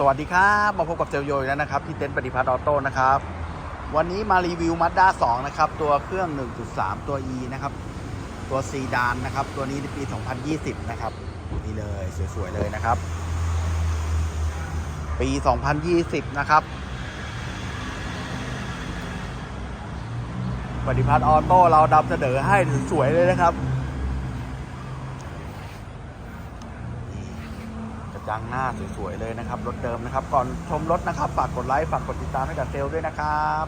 สวัสดีครับ มาพบกับเซลโยอีกแล้วนะครับ ที่เต็นท์ปฏิพัฒน์ออโต้นะครับ วันนี้มารีวิวมั z ด้า2นะครับ ตัวเครื่อง 1.3 ตัว E นะครับ ตัวซีดานนะครับ ตัวนี้ในปี 2020 นะครับ นี่เลย สวย ๆ เลยนะครับ ปี 2020 นะครับปฏิพัฒน์ออโต้เราดำเสนอให้สวยๆเลยนะครับ กระจังหน้าสวยๆเลยนะครับ รถเดิมนะครับ ก่อนชมรถนะครับ ฝากกดไลค์ ฝากกดติดตามให้กับเซลล์ด้วยนะครับ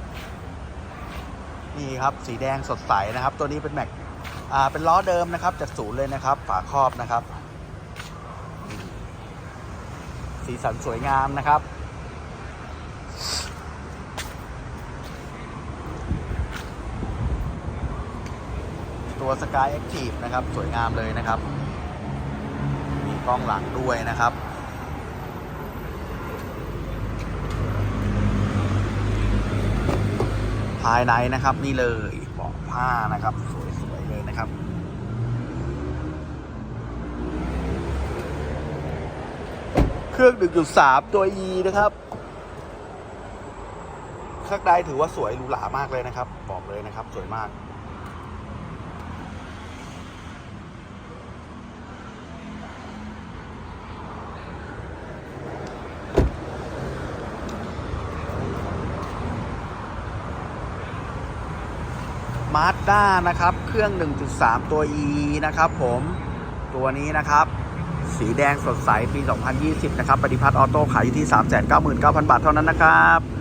นี่ครับ สีแดงสดใสนะครับ ตัวนี้เป็นแม็ก อ่า เป็นล้อเดิมนะครับ จากศูนย์เลยนะครับ ฝาครอบนะครับ สีสันสวยงามนะครับตัว Sky Active นะครับ สวยงามเลยนะครับ มีกล้องหลังด้วยนะครับ ภายในนะครับ นี่เลยเบาะผ้านะครับ สวยๆเลยนะครับเครื่อง 1.3 ตัว E นะครับข้างในถือว่าสวยหรูหรามากเลยนะครับ บอกเลยนะครับ สวยมาก มาสด้านะครับ เครื่อง 1.3 ตัว E นะครับผมตัวนี้นะครับ สีแดงสดใสปี 2020 นะครับปฏิพัฒน์ออโต้ขายอยู่ที่ 399,000 บาทเท่านั้นนะครับ